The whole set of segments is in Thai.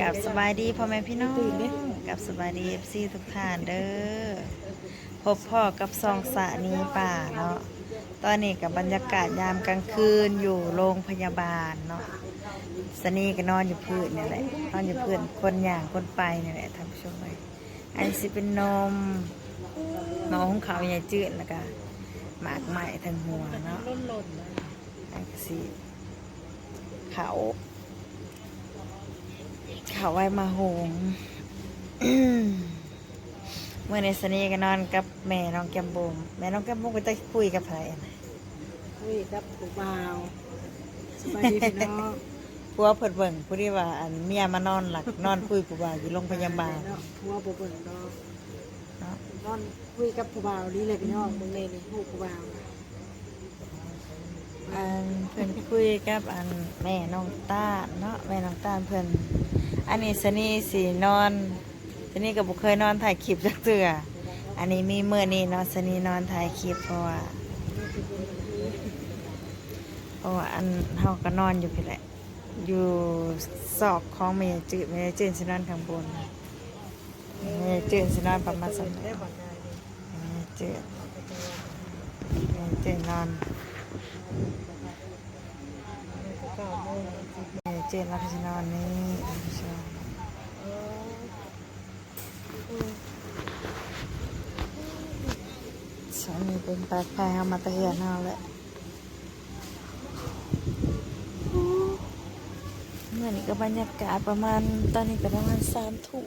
กับสบายดีพ่อแม่พี่น้องกับสบายดีเอฟซีทุกท่านเด้อพบพ่อกับซองสะนีป่าเนาะตอนนี้กับบรรยากาศยามกลางคืนอยู่โรงพยาบาลเนาะสนีก็นอนอยู่พื้นนี่แหละนอนอยู่พื้นคนอย่างคนไปนี่แหละท่านผู้ชมเลยอันนี้สิเป็นนมนมของเขาใหญ่จืดแล้วก็หมากใหม่ทั้งหัวเนาะล่นหล่นนะอันก็สิเขา เขาไว้มาโหงเมื่อในสนีก็นอนกับแม่น้องแก้มบุมแม่น้องแก้มบุมก็จะคุยกับใครนะคุยกับผู้บ่าวสบายดีพี่น้องผัวเพิ่นเบิ่งผู้ที่ว่าอันเมียมานอนหลักนอนคุยผู้บ่าวอยู่โรงพยาบาลเนาะผัวบ่เบิ่งดอกเนาะนอนคุยกับผู้บ่าวนี่เลยพี่น้องเบิ่งในนี่ฮู้ผู้บ่าวนะอันเพิ่นคุยกับอันแม่น้องต้านเนาะแม่น้องต้านเพิ่น อันนี้สนีสินอนสนีก็บ่เคยนอนถ่ายคลิปจักเทื่ออันนี้มีเมื้อนี้นาะสนีนอนถ่ายคลิปเพราะว่าเพราะว่าอันเฮาก็นอนอยู่พี่แหละ อยู่ซอกของเมยจืดเมยจืดสินอนข้างบนเมยจืดสินอนประมาณสักได้บ่ได้เมยจืดเมยจืดนอน เก้าโมงเมยจืดแล้วก็สินอนนี่ท่านผู้ชมเออสามีเป็นแปลาแพรมาตะเฮียนเอาแหละเมื่อนี้ก็บรรยากาศประมาณตอนนี้ก็ประมาณสามทุ่ม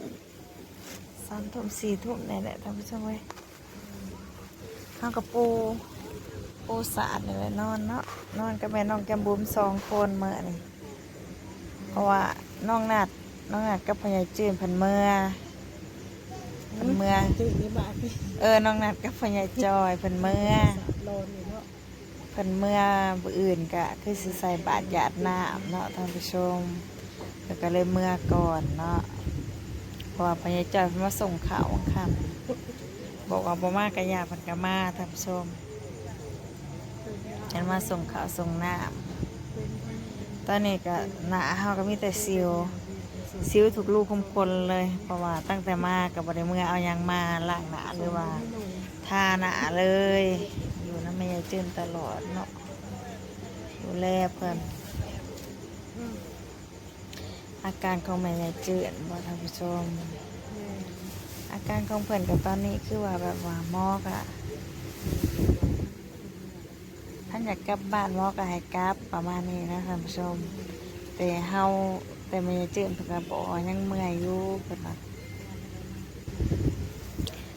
สามทุ่มสี่ทุ่มนี่แหละท่านผู้ชมเว้ยข้าวกับปูปูสาดนี่แหละนอนเนาะนอนกับแม่น้องแกมบุมสองคนเมื่อนี่ เพราะว่าน้องนัดน้องนัดกับพญายจืนพันเมื่อพันเมื่อตื่นนี่บาดนี่เออน้องนัดกับพญายจอยพันเมื่อโลนนี่เนาะพันเมื่ออื่นกะคือสิใส่บาตรหยาดน้ำเนาะท่านผู้ชมแล้วก็เลยเมื่อก่อนเนาะเพราะว่าพญายจอยมาส่งข่าวค่ำบอกว่าบ่มากระยาพันกะมาท่านผู้ชมฉันมาส่งข่าวส่งน้ำ ตอนนี้ก็หนาเฮาก็มีแต่ซิวซิวถูกลูกคุมคนเลยเพราะว่าตั้งแต่มากับบริเมื่อเอายังมาล้างหนาหรือว่าทาหนาเลย อยู่น้ำแม่ยายจืนตลอดเนาะดูแลเพิ่นอาการของแม่ยายจืนบ่ท่านผู้ชม อาการของเพิ่นกับตอนนี้คือว่าแบบว่าหมอกอะ ท่านอยากกลับบ้านหมอก็ให้กลับประมาณนี้นะท่านผู้ชม แต่เฮาแต่ไม่ได้จืดเพิ่นก็บอกยังเมื่อยอยู่เพิ่นว่า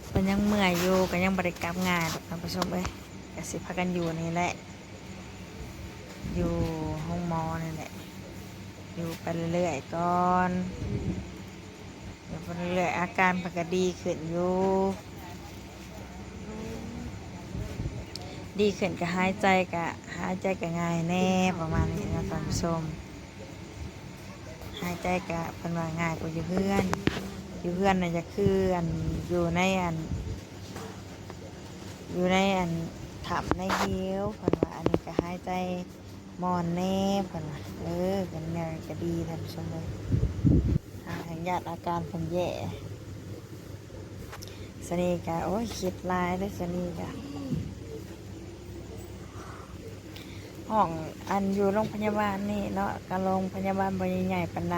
เพิ่นยังเมื่อยอยู่ก็ยังบ่ได้กลับง่ายดอกท่านผู้ชมเอ้ยก็สิพากันอยู่นี่แหละ อยู่ห้องมอนี่แหละอยู่ไปเรื่อยๆก่อนอยู่ไปเรื่อยๆอาการเพิ่นก็ดีขึ้นอยู่ ดีขึ้นก็หายใจก็หายใจก็ง่ายแน่ประมาณนี้นะท่านผู้ชมหายใจก็เป็นว่าง่ายกว่าอยู่เพื่อน อยู่เพื่อนน่ะจะคืออันอยู่ในอัน อยู่ในอันถับในเหี้ยวเพิ่นว่าอันนี้ก็หายใจมอนแน่เพิ่นว่าเออกันแนวก็ดีท่านผู้ชมเลยหาทางญาติอาการเพิ่นแย่สนีกะโอ้ยคิดลายเลยสนีกะ ห้องอันอยู่โรงพยาบาลนี่เนาะกับโรงพยาบาลบริใหญ่ปันได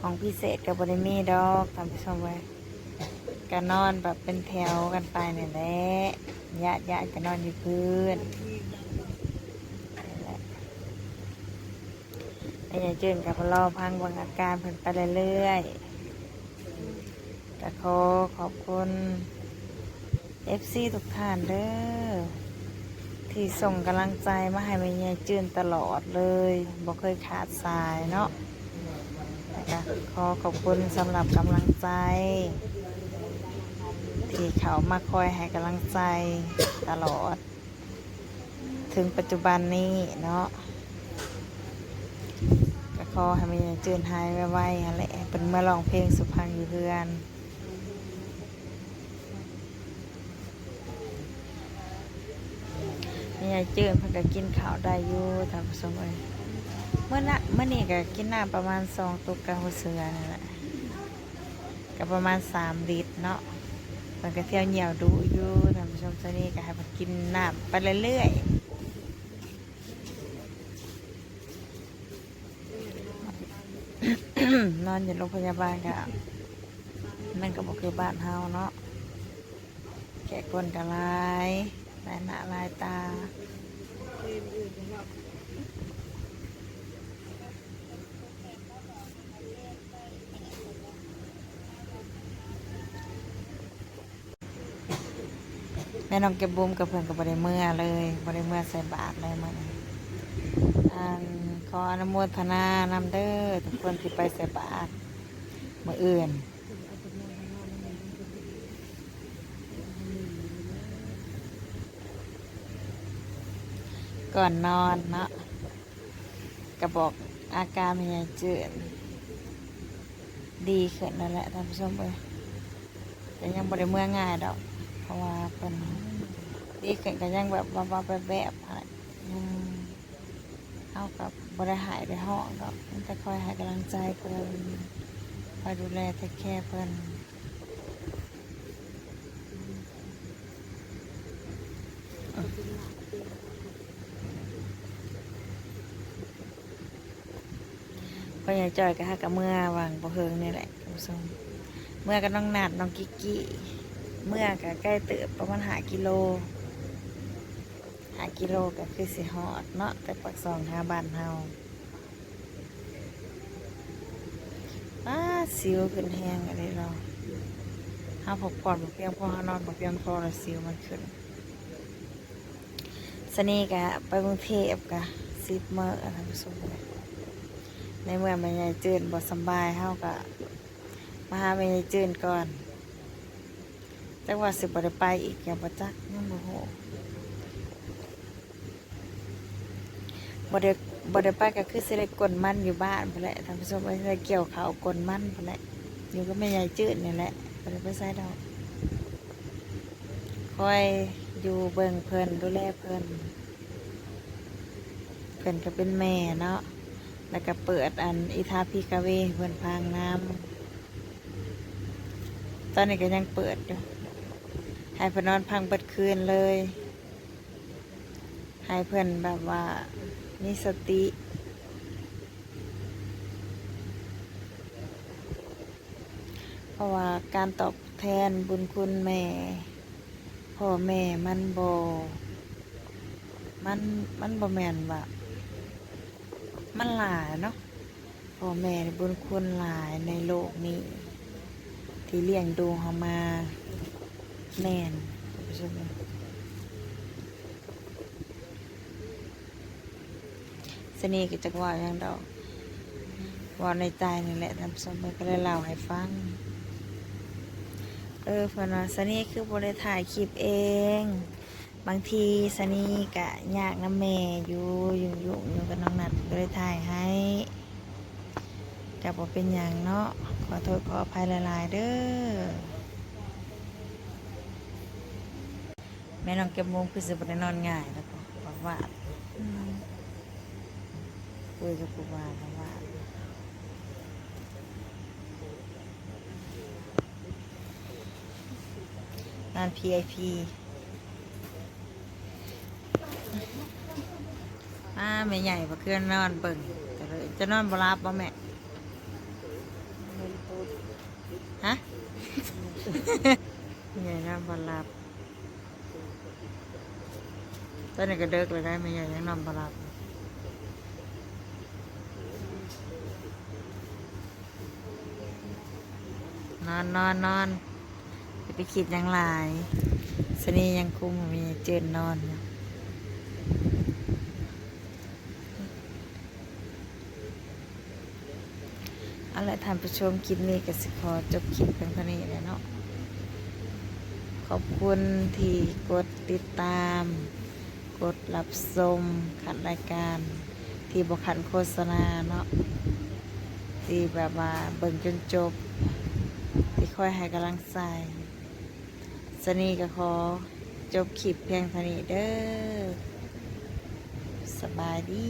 ห้องพิเศษกับบริมีดอกทำผู้ชมไว้ก็นนอนแบบเป็นแถวกันไปเนี่ยแหละญาติญาติก็นอนอยู่พื้นนี่แหละไอ้ยายจืนกับรอพังวังอาการเพิ่นไปเรื่อยๆก็ขอขอบคุณ FC ทุกท่านเด้อ ที่ส่งกำลังใจมาให้แม่ยายจืนตลอดเลยบ่เคยขาดสายเนาะนะคะขอขอบคุณสำหรับกำลังใจ ที่เขามาคอยให้กำลังใจตลอด ถึงปัจจุบันนี้เนาะก็ขอให้แม่ยายจืนหายไวๆนั่นแหละเป็นเมื่อร้องเพลงสุพรรณอยู่เพื่อน ยายจืดเพิ่นก็กินข้าวได้อยู่ท่านผู้ชมเอ้ยมื่อนะเมื่อนี้ก็กินน้ำประมาณสองตุกกะหัวเสือนั่นแหละก็ประมาณสามลิตรเนาะมันก็เที่ยวเหนียวดูอยู่ท่านผู้ชมซะนี่ก็ให้มันกินน้ำไปเรื่อยๆนอนอยู่โรงพยาบาลก็มันก็บอกคือบ้านเฮาเนาะแกะก้นกะลาย ลายหน้าลายตาแม่น้องเก็บบุ้มกับเพื่อนกับบริเมื่อเลยบริเมื่อใส่บาทเลยมันอันขออนุโมทนานำเด้อทุกคนที่ไปใส่บาทมื่ออื่น ก่อนนอนเนาะกระบอกอาการเป็นไงเจือนดีขึ้นนั่นแหละท่านผู้ชมเลยแต่ยังบริเมื่อง่ายดอก เพราะว่าเป็นดีขึ้นก็ยังแบบว่าแบบแบบยังเอากับบริหายในห้องดอกมันจะคอยให้กำลังใจเพิ่นคอยดูแลเทคแคร์เพิ่น ก็ยังจอยกับฮักกับเมื่อวางบ่เฮิงนี่แหละท่านผู้ชมเมื่อก็น้องนาดน้องกิกกี้เมื่อก็ใกล้เติบประมาณหากิโลหากิโลก็คือสิหอดเนาะแต่ปักซองหาบ้านเฮาอ้าสิวขึ้นแห้งอะไรเราเฮาพักผ่อนบ่เพียงพอเฮานอนบ่เพียงพอแล้วสิวมันขึ้นสนีกะไปกรุงเทพกะสิบมื้อท่านผู้ชมเลย ในเมื่อแม่ยายจืนบ่สบายเฮากะมาหาแม่ยายจืนก่อนจังว่าสิบ่ได้ไปอีกอย่างประจักยังบ่ฮู้บ่ได้บ่ได้ไปก็คือสิได้กลนมันอยู่บ้านพุ่นแหละท่านผู้ชมว่าสิได้เกี่ยวข้าวกลนมันพุ่นแหละอยู่ก็แม่ยายจืดนี่แหละบ่ได้ไปไสดอกคอยอยู่เบิ่งเพิ่นดูแลเพิ่นเพิ่นก็เป็นแม่เนาะ แล้วก็เปิดอันอิทาพิกาเวเพิ่อนพางน้ำตอนนี้ก็ยังเปิดอยู่ให้เพื่อนนอนพังเบิดคืนเลย ให้เพื่อนแบบว่ามีสติเพราะว่าการตอบแทนบุญคุณแม่พ่อแม่มันบมันมันบ่แม่นว่า มันหลายเนาะพ่อแม่บุญคุณหลายในโลกนี้ ที่เลี้ยงดูเขามาแม่นท่านผู้ชมสนีก็จะว่าอย่างดอกว่าในใจนี่แหละท่านผู้ชมเพิ่นก็เลยเล่าให้ฟัง เออเพนว่าสนีคือบริถ่ายคลิปเอง บางทีสนีกะยากน้ำแม่อยู่ยุ่งยุ่งอยู่กับน้องนัดก็เลยถ่ายให้กับว่าเป็นอย่างเนาะขอโทษขออภัยหลายๆเด้อแม่น้องเก็บมุมคือสิบได้นอนง่ายแล้วก็บอกว่าอืมคุยกับกูว่าบอกว่านอน PIP แม่ใหญ่บ่คือนนอนเบิ่งก็เลยจะนอนบ่รับบ่แม่ฮะแม่ใหญ่นอนบ่รับตอนนี้ก็เดิกเลยได้ไม่ใหญ่ยังนอนบหลับนอนนอนนอนอย่าไปคิดยังหลายสนียังคุมมีเจนนอน อยู่เอาละท่านผู้ชมคลิปนี้ก็สิขอจบคลิปเพียงเท่านี้แหล้วเนาะขอบคุณที่กดติดตาม กดรับชมขัดรายการ ที่บขันโฆษณาเนาะที่แบบว่าเบิ่งจนจบ ที่คอยให้กำลังใจสนีก็ขอจบคลิปเพียงเท่านี้เด้อสบายดี